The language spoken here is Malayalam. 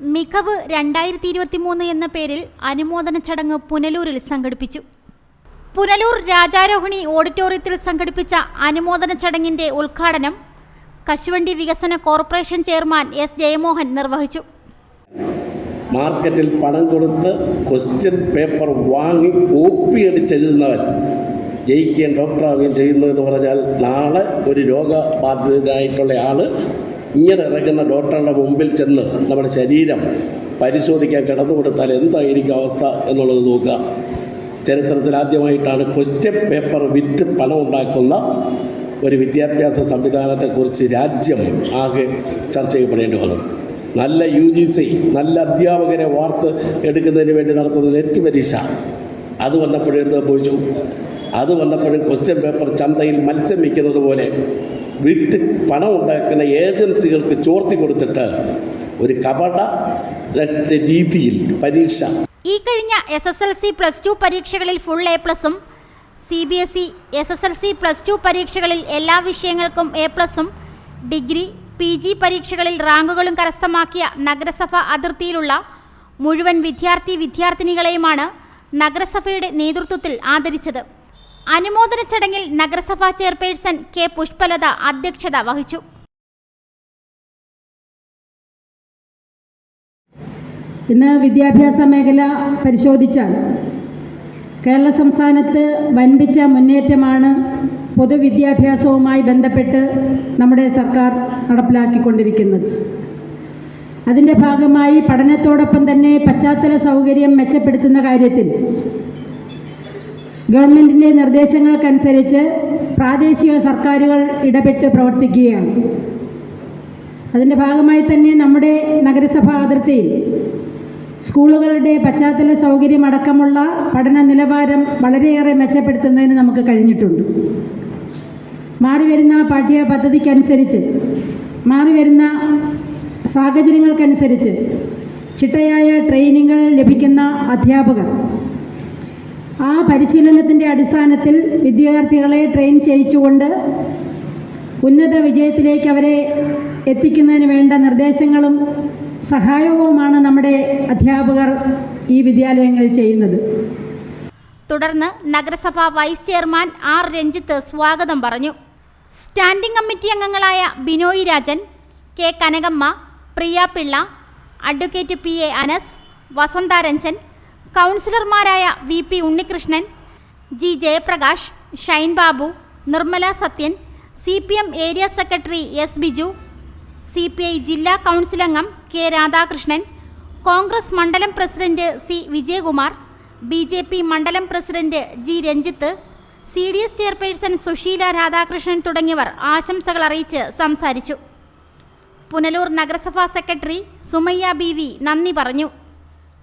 മികവ് രണ്ടായിരത്തി ഇരുപത്തി മൂന്ന് എന്ന പേരിൽ അനുമോദന ചടങ്ങ് പുനലൂരിൽ സംഘടിപ്പിച്ചു. പുനലൂർ രാജാരോഹിണി ഓഡിറ്റോറിയത്തിൽ സംഘടിപ്പിച്ച അനുമോദന ചടങ്ങിന്റെ ഉദ്ഘാടനം കശുവണ്ടി വികസന കോർപ്പറേഷൻ ചെയർമാൻ എസ് ജയമോഹൻ നിർവഹിച്ചു. മാർക്കറ്റിൽ പണം കൊടുത്ത് ക്വസ്റ്റ്യൻ പേപ്പർ വാങ്ങി കോപ്പി അടിച്ചെഴുതുന്നവൻ ജയിക്കുകയും ഡോക്ടറാവുകയും ചെയ്യുന്നു എന്ന് പറഞ്ഞാൽ നാളെ ഒരു രോഗബാധിതനായിട്ടുള്ള ആൾ ഇങ്ങനെ ഇറങ്ങുന്ന ഡോക്ടറുടെ മുമ്പിൽ ചെന്ന് നമ്മുടെ ശരീരം പരിശോധിക്കാൻ കിടന്നു കൊടുത്താൽ എന്തായിരിക്കും അവസ്ഥ എന്നുള്ളത് നോക്കുക. ചരിത്രത്തിൽ ആദ്യമായിട്ടാണ് ക്വസ്റ്റ്യൻ പേപ്പർ വിറ്റ് പണം ഉണ്ടാക്കുന്ന ഒരു വിദ്യാഭ്യാസ സംവിധാനത്തെക്കുറിച്ച് രാജ്യം ആകെ ചർച്ച ചെയ്യപ്പെടേണ്ടി വന്നത് നല്ല യു ജി സി നല്ല അധ്യാപകരെ വാർത്ത് എടുക്കുന്നതിന് വേണ്ടി നടത്തുന്ന നെറ്റ് പരീക്ഷ അത് വന്നപ്പോഴെന്ത് സംഭവിച്ചു? അത് വന്നപ്പോഴും ക്വസ്റ്റ്യൻ പേപ്പർ ചന്തയിൽ മത്സ്യം വയ്ക്കുന്നത് പോലെ വിറ്റ് പണം ഉണ്ടാക്കുന്ന ഏജൻസികൾക്ക് ചോർത്തി കൊടുത്തിട്ട് ഒരു കപട രീതിയിൽ പരീക്ഷ. ഈ കഴിഞ്ഞ S S L C plus two പരീക്ഷകളിൽ ഫുൾ എ പ്ലസും C B S E S S L C plus two പരീക്ഷകളിൽ എല്ലാ വിഷയങ്ങൾക്കും എ പ്ലസും ഡിഗ്രി പി ജി പരീക്ഷകളിൽ റാങ്കുകളും കരസ്ഥമാക്കിയ നഗരസഭ അതിർത്തിയിലുള്ള മുഴുവൻ വിദ്യാർത്ഥി വിദ്യാർത്ഥിനികളെയുമാണ് നഗരസഭയുടെ നേതൃത്വത്തിൽ ആദരിച്ചത്. അനുമോദന ചടങ്ങിൽ നഗരസഭാ ചെയർപേഴ്സൺ കെ പുഷ്പലത അധ്യക്ഷത വഹിച്ചു. ഇന്ന് വിദ്യാഭ്യാസ മേഖല പരിശോധിച്ചാൽ കേരള സംസ്ഥാനത്ത് വൻപിച്ച മുന്നേറ്റമാണ് പൊതുവിദ്യാഭ്യാസവുമായി ബന്ധപ്പെട്ട് നമ്മുടെ സർക്കാർ നടപ്പിലാക്കിക്കൊണ്ടിരിക്കുന്നത്. അതിന്റെ ഭാഗമായി പഠനത്തോടൊപ്പം തന്നെ പശ്ചാത്തല സൗകര്യം മെച്ചപ്പെടുത്തുന്ന കാര്യത്തിൽ ഗവൺമെന്റിന്റെ നിർദ്ദേശങ്ങൾക്കനുസരിച്ച് പ്രാദേശിക സർക്കാരുകൾ ഇടപെട്ട് പ്രവർത്തിക്കുകയാണ്. അതിന്റെ ഭാഗമായി തന്നെ നമ്മുടെ നഗരസഭാ അതിർത്തിയിൽ സ്കൂളുകളുടെ പശ്ചാത്തല സൗകര്യം അടക്കമുള്ള പഠന നിലവാരം വളരെയേറെ മെച്ചപ്പെടുത്തുന്നതിന് നമുക്ക് കഴിഞ്ഞിട്ടുണ്ട്. മാറി വരുന്ന പാഠ്യ പദ്ധതിക്കനുസരിച്ച് മാറി വരുന്ന സാഹചര്യങ്ങൾക്കനുസരിച്ച് ചിട്ടയായ ട്രെയിനിങ്ങൾ ലഭിക്കുന്ന അധ്യാപകർ ആ പരിശീലനത്തിന്റെ അടിസ്ഥാനത്തിൽ വിദ്യാർത്ഥികളെ ട്രെയിൻ ചെയ്യിച്ചുകൊണ്ട് ഉന്നത വിജയത്തിലേക്ക് അവരെ എത്തിക്കുന്നതിന് വേണ്ട നിർദ്ദേശങ്ങളും സഹായവുമാണ് നമ്മുടെ അധ്യാപകർ ഈ വിദ്യാലയങ്ങളിൽ ചെയ്യുന്നത്. തുടർന്ന് നഗരസഭ വൈസ് ചെയർമാൻ ആർ രഞ്ജിത്ത് സ്വാഗതം പറഞ്ഞു. സ്റ്റാൻഡിംഗ് കമ്മിറ്റി അംഗങ്ങളായ Binoy Rajan K Kanakamma Priya Pillai advocate P A Anas Vasantha Ranjan കൗൺസിലർമാരായ V P Unnikrishnan G Jayaprakash Shine Babu Nirmala Sathyan C P M area secretary S Biju C P I ജില്ലാ കൗൺസിൽ അംഗം കെ രാധാകൃഷ്ണൻ കോൺഗ്രസ് മണ്ഡലം president C Vijayakumar B J P മണ്ഡലം president G Ranjith C D S chairperson Susheela Radhakrishnan തുടങ്ങിയവർ ആശംസകൾ അറിയിച്ച് സംസാരിച്ചു. പുനലൂർ നഗരസഭാ സെക്രട്ടറി സുമയ്യ ബി വി നന്ദി പറഞ്ഞു.